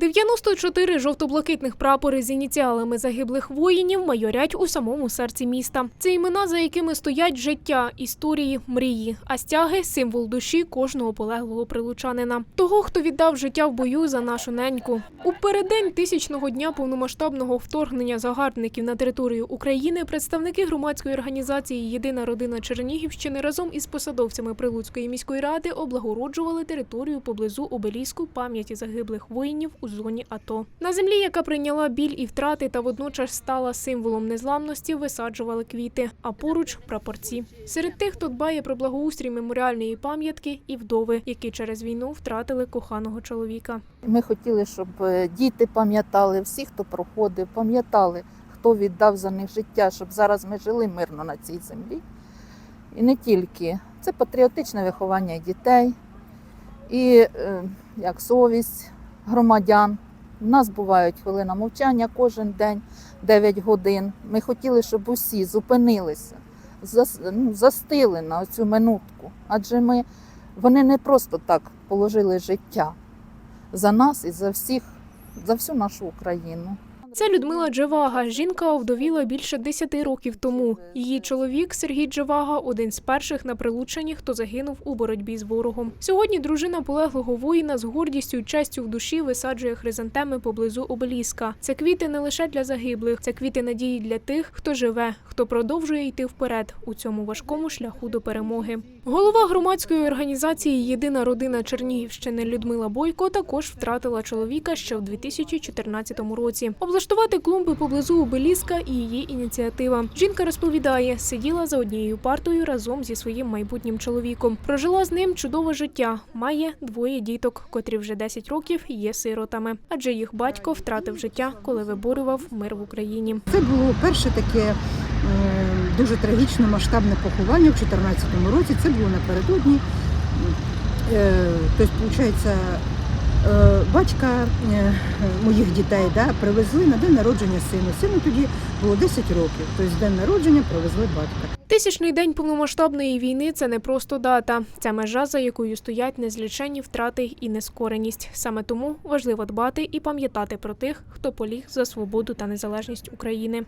94 жовто-блакитних прапори з ініціалами загиблих воїнів майорять у самому серці міста. Це імена, за якими стоять життя, історії, мрії, а стяги символ душі кожного полеглого прилучанина. Того, хто віддав життя в бою за нашу неньку. У переддень тисячного дня повномасштабного вторгнення загарбників на територію України представники громадської організації Єдина родина Чернігівщини разом із посадовцями Прилуцької міської ради облагороджували територію поблизу обеліску пам'яті загиблих воїнів у зоні АТО. На землі, яка прийняла біль і втрати та водночас стала символом незламності, висаджували квіти, а поруч прапорці. Серед тих, хто дбає про благоустрій меморіальної пам'ятки, і вдови, які через війну втратили коханого чоловіка. Ми хотіли, щоб е, діти пам'ятали, всі, хто проходив, пам'ятали, хто віддав за них життя, щоб зараз ми жили мирно на цій землі. І не тільки. Це патріотичне виховання дітей і е, як совість громадян. У нас бувають хвилина мовчання кожен день, 9 годин. Ми хотіли, щоб усі зупинилися, ну, застили на цю минутку. Адже ми, вони не просто так положили життя за нас і за всіх, за всю нашу Україну. Це Людмила Джевага. Жінка овдовіла більше 10 років тому. Її чоловік Сергій Джевага один з перших на прилученні, хто загинув у боротьбі з ворогом. Сьогодні дружина полеглого воїна з гордістю і честю в душі висаджує хризантеми поблизу обеліска. Це квіти не лише для загиблих, це квіти надії для тих, хто живе, хто продовжує йти вперед у цьому важкому шляху до перемоги. Голова громадської організації Єдина родина Чернігівщини Людмила Бойко також втратила чоловіка ще в 2014 році. Облаштувати клумби поблизу обеліска і її ініціатива. Жінка розповідає, сиділа за однією партою разом зі своїм майбутнім чоловіком. Прожила з ним чудове життя. Має двоє діток, котрі вже 10 років є сиротами, адже їх батько втратив життя, коли виборював мир в Україні. Це було перше таке е, дуже трагічне масштабне поховання в 2014 році. Це було напередодні. Е, Тобто, виходить, батька е, моїх дітей да, привезли на день народження сину. Сину тоді було 10 років. Тобто день народження привезли батька. Тисячний день повномасштабної війни це не просто дата, це межа, за якою стоять незліченні втрати і нескореність. Саме тому важливо дбати і пам'ятати про тих, хто поліг за свободу та незалежність України.